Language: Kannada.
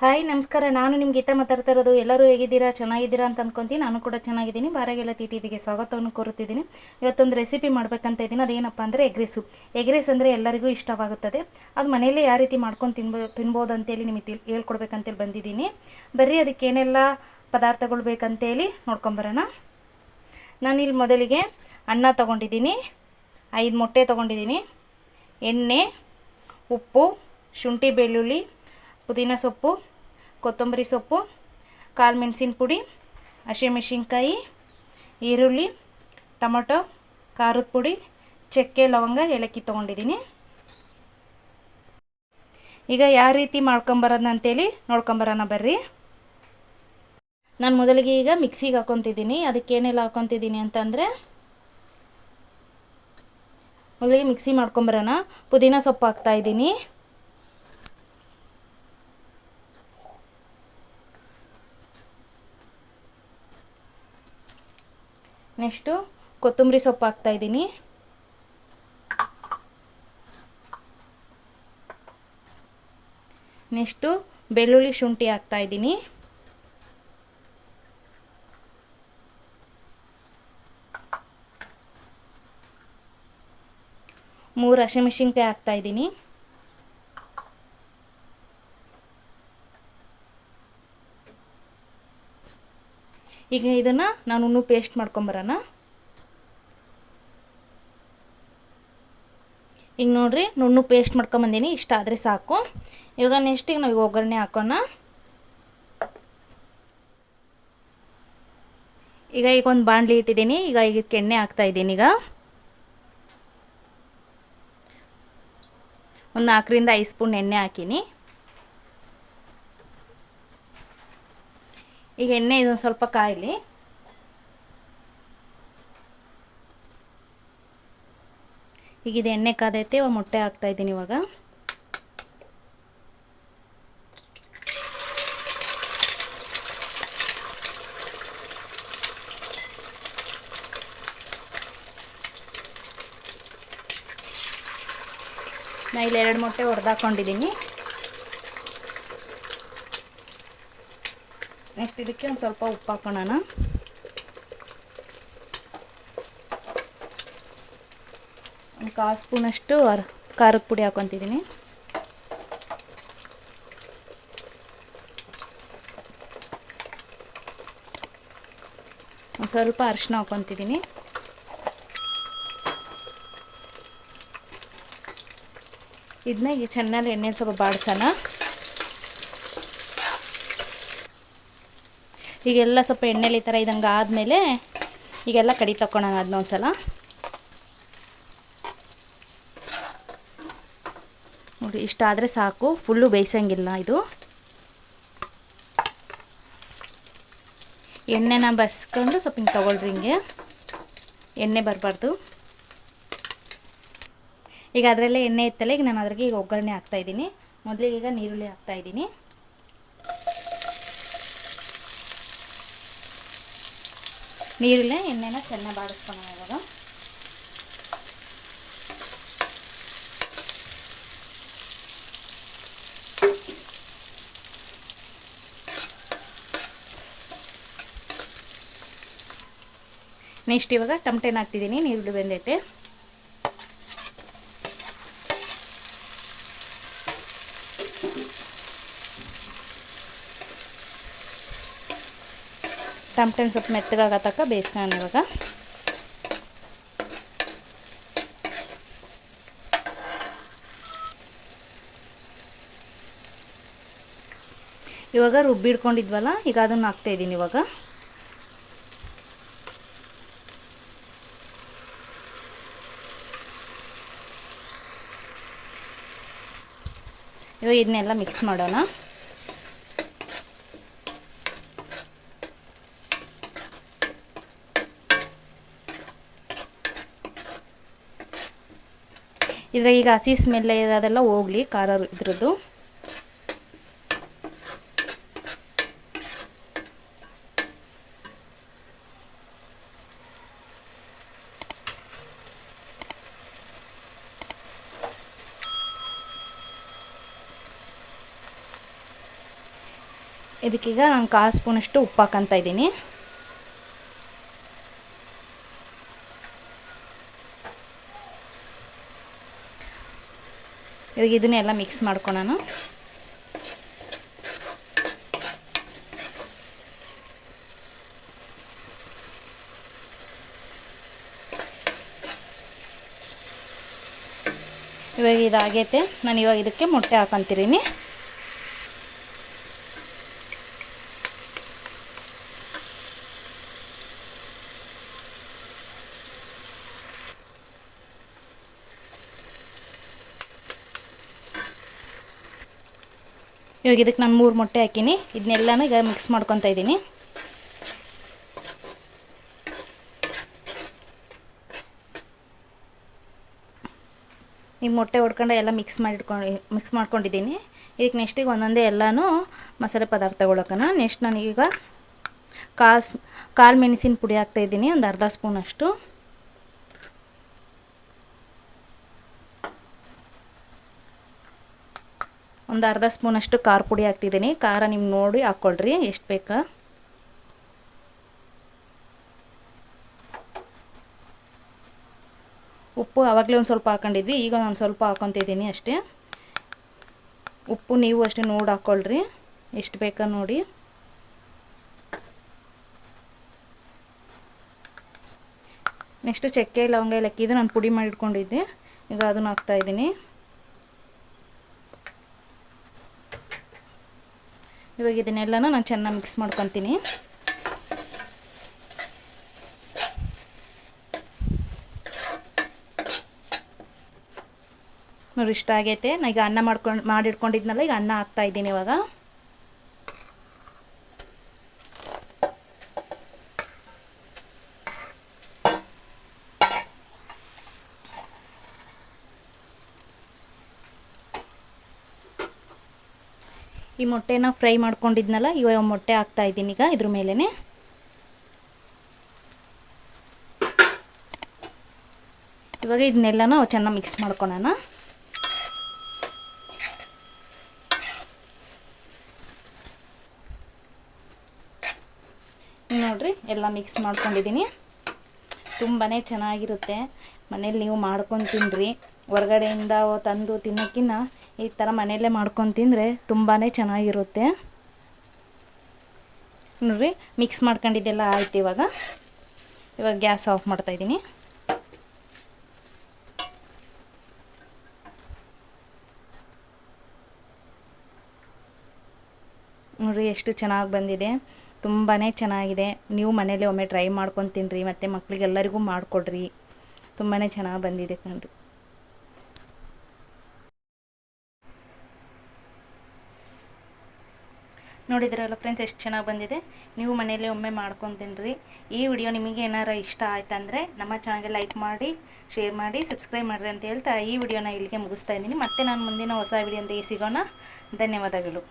ಹಾಯ್, ನಮಸ್ಕಾರ. ನಾನು ನಿಮ್ಗೆ ಗೀತಾ ಮಾತಾಡ್ತಾ ಇರೋದು ಎಲ್ಲರೂ ಹೇಗಿದ್ದೀರಾ? ಚೆನ್ನಾಗಿದ್ದೀರಾ ಅಂತ ಅಂದ್ಕೊತೀನಿ ನಾನು ಕೂಡ ಚೆನ್ನಾಗಿದ್ದೀನಿ. ಬಾರಾಗೆಳತಿ ಟಿ ವಿಗೆ ಸ್ವಾಗತವನ್ನು ಕೋರುತ್ತಿದ್ದೀನಿ. ಇವತ್ತೊಂದು ರೆಸಿಪಿ ಮಾಡ್ಬೇಕಂತ ಇದ್ದೀನಿ. ಅದೇನಪ್ಪ ಅಂದರೆ ಎಗ್ರೆಸು. ಎಗ್ರೆಸ್ ಅಂದರೆ ಎಲ್ಲರಿಗೂ ಇಷ್ಟವಾಗುತ್ತದೆ. ಅದು ಮನೆಯಲ್ಲೇ ಯಾವ ರೀತಿ ಮಾಡ್ಕೊಂಡು ತಿನ್ಬೋ ತಿನ್ಬೋದು ಅಂತೇಳಿ ನಿಮಗೆ ತಿಳ್, ಹೇಳ್ಕೊಡ್ಬೇಕಂತೇಳಿ ಬಂದಿದ್ದೀನಿ. ಬರೀ ಅದಕ್ಕೆ ಏನೆಲ್ಲ ಪದಾರ್ಥಗಳು ಬೇಕಂತೇಳಿ ನೋಡ್ಕೊಂಬರೋಣ. ನಾನಿಲ್ಲಿ ಮೊದಲಿಗೆ ಅನ್ನ ತೊಗೊಂಡಿದ್ದೀನಿ. ಐದು ಮೊಟ್ಟೆ ತೊಗೊಂಡಿದ್ದೀನಿ. ಎಣ್ಣೆ, ಉಪ್ಪು, ಶುಂಠಿ ಬೆಳ್ಳುಳ್ಳಿ ಪುದೀನ ಸೊಪ್ಪು, ಕೊತ್ತಂಬರಿ ಸೊಪ್ಪು, ಕಾಳು ಮೆಣಸಿನ ಪುಡಿ ಹಸಿಮೆಣ್ಸಿನ್ಕಾಯಿ ಈರುಳ್ಳಿ, ಟೊಮೊಟೊ, ಖಾರದ ಪುಡಿ, ಚಕ್ಕೆ, ಲವಂಗ, ಏಲಕ್ಕಿ ತೊಗೊಂಡಿದ್ದೀನಿ. ಈಗ ಯಾವ ರೀತಿ ಮಾಡ್ಕೊಂಬರೋದು ಅಂತೇಳಿ ನೋಡ್ಕೊಂಬರೋಣ ಬರ್ರಿ. ನಾನು ಮೊದಲಿಗೆ ಈಗ ಮಿಕ್ಸಿಗೆ ಹಾಕೊತಿದ್ದೀನಿ ಅದಕ್ಕೆ ಏನೆಲ್ಲ ಹಾಕೊತಿದ್ದೀನಿ ಅಂತಂದರೆ, ಮೊದಲಿಗೆ ಮಿಕ್ಸಿ ಮಾಡ್ಕೊಂಬರೋಣ. ಪುದೀನ ಸೊಪ್ಪು ಹಾಕ್ತಾಯಿದ್ದೀನಿ ನೆಕ್ಸ್ಟು ಕೊತ್ತಂಬರಿ ಸೊಪ್ಪು ಹಾಕ್ತಾಯಿದ್ದೀನಿ ನೆಕ್ಸ್ಟು ಬೆಳ್ಳುಳ್ಳಿ ಶುಂಠಿ ಹಾಕ್ತಾಯಿದ್ದೀನಿ ಮೂರು ಹಸಿಮೆಣಸಿನ್ಕಾಯಿ ಹಾಕ್ತಾಯಿದ್ದೀನಿ ಈಗ ಇದನ್ನು ನಾನು ಪೇಸ್ಟ್ ಮಾಡ್ಕೊಂಬರೋಣ. ಈಗ ನೋಡಿರಿ ನುಣ್ಣು ಪೇಸ್ಟ್ ಮಾಡ್ಕೊಂಬಂದೀನಿ, ಇಷ್ಟ ಆದರೆ ಸಾಕು. ಇವಾಗ ನೆಕ್ಸ್ಟಿಗೆ ನಾವು ಒಗ್ಗರಣೆ ಹಾಕೋಣ. ಈಗ ಈಗ ಒಂದು ಬಾಣಲಿ ಇಟ್ಟಿದ್ದೀನಿ ಈಗ ಇದಕ್ಕೆ ಎಣ್ಣೆ ಹಾಕ್ತಾಯಿದ್ದೀನಿ ಈಗ. ಒಂದು ನಾಲ್ಕರಿಂದ ಐದು ಸ್ಪೂನ್ ಎಣ್ಣೆ ಹಾಕೀನಿ. ಈಗ ಎಣ್ಣೆ ಇದೊಂದು ಸ್ವಲ್ಪ ಕಾಯಲಿ. ಈಗ ಇದು ಎಣ್ಣೆ ಕಾದೈತೆ ಮೊಟ್ಟೆ ಹಾಕ್ತಾ ಇದ್ದೀನಿ ಇವಾಗ. ನಾ ಇಲ್ಲಿ ಎರಡು ಮೊಟ್ಟೆ ಹೊಡೆದಾಕೊಂಡಿದ್ದೀನಿ ನೆಕ್ಸ್ಟ್ ಇದಕ್ಕೆ ಒಂದು ಸ್ವಲ್ಪ ಉಪ್ಪು ಹಾಕೋಣ ಒಂದು ಕಾಲು ಸ್ಪೂನಷ್ಟು ಖಾರದ ಪುಡಿ ಹಾಕೊತಿದ್ದೀನಿ ಒಂದು ಸ್ವಲ್ಪ ಅರಿಶಿನ ಹಾಕೊತಿದ್ದೀನಿ ಇದನ್ನ ಈಗ ಚೆನ್ನಾಗಿ ಎಣ್ಣೆ ಸ್ವಲ್ಪ ಬಾಡಿಸೋಣ. ಈಗೆಲ್ಲ ಸ್ವಲ್ಪ ಎಣ್ಣೆಲಿ ಈ ಥರ ಇದಂಗೆ ಆದಮೇಲೆ ಈಗೆಲ್ಲ ಕಡಿ ತಗೊಳೋಣ ಅದನ್ನ ಒಂದು ಸಲ ನೋಡಿ ಇಷ್ಟಾದರೆ ಸಾಕು. ಫುಲ್ಲು ಬೇಯಿಸಂಗಿಲ್ಲ ಇದು. ಎಣ್ಣೆನ ಬಸ್ಕೊಂಡು ಸ್ವಲ್ಪ ಹಿಂಗೆ ತೊಗೊಳ್ರಿ ಹಿಂಗೆ. ಎಣ್ಣೆ ಬರಬಾರ್ದು. ಈಗ ಅದರಲ್ಲೇ ಎಣ್ಣೆ ಇತ್ತಲ್ಲ, ಈಗ ನಾನು ಅದ್ರಿಗೆ ಈಗ ಒಗ್ಗರಣೆ ಹಾಕ್ತಾಯಿದ್ದೀನಿ ಮೊದಲಿಗೆ ಈಗ ನೀರುಳ್ಳಿ ಹಾಕ್ತಾಯಿದ್ದೀನಿ ನೀರಿಲ್ಲ ಎಣ್ಣೆನ ಚೆನ್ನಾಗಿ ಬಾಡಿಸ್ಕೊಳ್ಳೋಣ ಇವಾಗ ನೆಕ್ಸ್ಟ್ ಇವಾಗ ಟಮಟೆನ ಹಾಕ್ತಿದ್ದೀನಿ ನೀರುಳ್ಳಿ ಬೆಂದೈತೆ ಟಮಟೆನ ಸ್ವಲ್ಪ ಮೆತ್ತಗಾಗೋ ತನಕ ಬೇಯಿಸ್ಕೊಳ್ಳೋಣ ಇವಾಗ. ಇವಾಗ ರುಬ್ಬಿಡ್ಕೊಂಡಿದ್ವಲ್ಲ, ಈಗ ಅದನ್ನು ಹಾಕ್ತಾಯಿದ್ದೀನಿ ಇವಾಗ. ಇವಾಗ ಇದನ್ನೆಲ್ಲ ಮಿಕ್ಸ್ ಮಾಡೋಣ. ಇದ್ರ ಈಗ ಹಸಿ ಸ್ಮೆಲ್ ಇರೋದೆಲ್ಲ ಹೋಗ್ಲಿ, ಖಾರ ಇದ್ರದ್ದು. ಇದಕ್ಕೀಗ ನಾನು ಕಾಲು ಸ್ಪೂನಷ್ಟು ಉಪ್ಪು ಹಾಕಂತ ಇದ್ದೀನಿ. ಇವಾಗ ಇದನ್ನೆಲ್ಲ ಮಿಕ್ಸ್ ಮಾಡ್ಕೊಳೋಣ. ಇವಾಗ ಇದಾಗೈತೆ. ನಾನು ಇವಾಗ ಇದಕ್ಕೆ ಮೊಟ್ಟೆ ಹಾಕೊಂತಿದ್ದೀನಿ. ಇವಾಗ ಇದಕ್ಕೆ ನಾನು ಮೂರು ಮೊಟ್ಟೆ ಹಾಕೀನಿ. ಇದನ್ನೆಲ್ಲನೂ ಈಗ ಮಿಕ್ಸ್ ಮಾಡ್ಕೊತಾ ಇದ್ದೀನಿ ಈಗ ಮೊಟ್ಟೆ ಹೊಡ್ಕೊಂಡು ಎಲ್ಲ ಮಿಕ್ಸ್ ಮಾಡಿಟ್ಕೊಂಡು ಮಿಕ್ಸ್ ಮಾಡ್ಕೊಂಡಿದ್ದೀನಿ ಇದಕ್ಕೆ ನೆಕ್ಸ್ಟಿಗೆ ಒಂದೊಂದೇ ಎಲ್ಲನೂ ಮಸಾಲೆ ಪದಾರ್ಥಗಳಕ್ಕನ ನೆಕ್ಸ್ಟ್ ನಾನೀಗ ಕಾಸ್, ಕಾಳು ಮೆಣಸಿನ ಪುಡಿ ಹಾಕ್ತಾಯಿದ್ದೀನಿ ಒಂದು ಅರ್ಧ ಸ್ಪೂನಷ್ಟು. ಒಂದು ಅರ್ಧ ಸ್ಪೂನಷ್ಟು ಖಾರ ಪುಡಿ ಹಾಕ್ತಿದ್ದೀನಿ. ಖಾರ ನಿಮ್ಮ ನೋಡಿ ಹಾಕ್ಕೊಳ್ರಿ ಎಷ್ಟು ಬೇಕಾ? ಉಪ್ಪು ಆವಾಗಲೇ ಒಂದು ಸ್ವಲ್ಪ ಹಾಕೊಂಡಿದ್ವಿ, ಈಗ ಒಂದು ಸ್ವಲ್ಪ ಹಾಕೊತಿದ್ದೀನಿ ಅಷ್ಟೇ. ಉಪ್ಪು ನೀವು ಅಷ್ಟೇ ನೋಡಿ ಹಾಕ್ಕೊಳ್ರಿ ಎಷ್ಟು ಬೇಕಾ ನೋಡಿ. ನೆಕ್ಸ್ಟು ಚಕ್ಕೆ, ಲವಂಗ, ಏಲಕ್ಕಿ ಇದು ನಾನು ಪುಡಿ ಮಾಡಿ ಇಟ್ಕೊಂಡಿದ್ದೆ. ಈಗ ಅದನ್ನು ಹಾಕ್ತಾಯಿದ್ದೀನಿ ಇವಾಗ ಇದನ್ನೆಲ್ಲನೂ ನಾನು ಚೆನ್ನಾಗಿ ಮಿಕ್ಸ್ ಮಾಡ್ಕೊತೀನಿ. ನೋಡಿ ಇಷ್ಟ ಆಗೈತೆ. ನಾ ಈಗ ಅನ್ನ ಮಾಡ್ಕೊಂಡು, ಮಾಡಿಟ್ಕೊಂಡಿದ್ನಲ್ಲ, ಈಗ ಅನ್ನ ಹಾಕ್ತಾ ಇದ್ದೀನಿ ಇವಾಗ. ಈ ಮೊಟ್ಟೆನ ಫ್ರೈ ಮಾಡ್ಕೊಂಡಿದ್ನಲ್ಲ, ಇವಾಗ ಮೊಟ್ಟೆ ಹಾಕ್ತಾ ಇದ್ದೀನಿ ಈಗ ಇದ್ರ ಮೇಲೇ ಇವಾಗ ಇದನ್ನೆಲ್ಲನೂ ಚೆನ್ನಾಗಿ ಮಿಕ್ಸ್ ಮಾಡ್ಕೊಳೋಣ. ನೋಡ್ರಿ, ಎಲ್ಲ ಮಿಕ್ಸ್ ಮಾಡ್ಕೊಂಡಿದ್ದೀನಿ. ತುಂಬಾ ಚೆನ್ನಾಗಿರುತ್ತೆ. ಮನೇಲಿ ನೀವು ಮಾಡ್ಕೊಂಡು ತಿನ್ನಿರಿ ಹೊರಗಡೆಯಿಂದ ತಂದು ತಿನ್ನೋಕ್ಕಿಂತ ಈ ಥರ ಮನೆಯಲ್ಲೇ ಮಾಡ್ಕೊಂಡು ತಿಂದರೆ ತುಂಬಾ ಚೆನ್ನಾಗಿರುತ್ತೆ. ನೋಡ್ರಿ ಮಿಕ್ಸ್ ಮಾಡ್ಕೊಂಡಿದ್ದೆಲ್ಲ ಆಯ್ತು ಇವಾಗ. ಇವಾಗ ಗ್ಯಾಸ್ ಆಫ್ ಮಾಡ್ತಾಯಿದ್ದೀನಿ ನೋಡ್ರಿ, ಎಷ್ಟು ಚೆನ್ನಾಗಿ ಬಂದಿದೆ. ತುಂಬಾ ಚೆನ್ನಾಗಿದೆ. ನೀವು ಮನೇಲಿ ಒಮ್ಮೆ ಟ್ರೈ ಮಾಡ್ಕೊಂಡು ತಿನ್ನಿರಿ ಮತ್ತು ಮಕ್ಕಳಿಗೆಲ್ಲರಿಗೂ ಮಾಡಿಕೊಡ್ರಿ. ತುಂಬಾ ಚೆನ್ನಾಗಿ ಬಂದಿದೆ ಕಣ್ರಿ ನೋಡಿದ್ರಲ್ಲ ಫ್ರೆಂಡ್ಸ್ ಎಷ್ಟು ಚೆನ್ನಾಗಿ ಬಂದಿದೆ. ನೀವು ಮನೇಲಿ ಒಮ್ಮೆ ಮಾಡ್ಕೊಂಡು ಈ ವಿಡಿಯೋ ನಿಮಗೆ ಏನಾರ ಇಷ್ಟ ಆಯ್ತಂದರೆ ನಮ್ಮ ಚಾನಲ್ಗೆ ಲೈಕ್ ಮಾಡಿ ಶೇರ್ ಮಾಡಿ ಸಬ್ಸ್ಕ್ರೈಬ್ ಮಾಡಿರಿ ಅಂತ ಹೇಳ್ತಾ ಈ ವಿಡಿಯೋನ ಇಲ್ಲಿಗೆ ಮುಗಿಸ್ತಾ ಇದ್ದೀನಿ. ಮತ್ತೆ ನಾನು ಮುಂದಿನ ಹೊಸ ವಿಡಿಯೋ ಅಂತ ಸಿಗೋಣ. ಧನ್ಯವಾದಗಳು.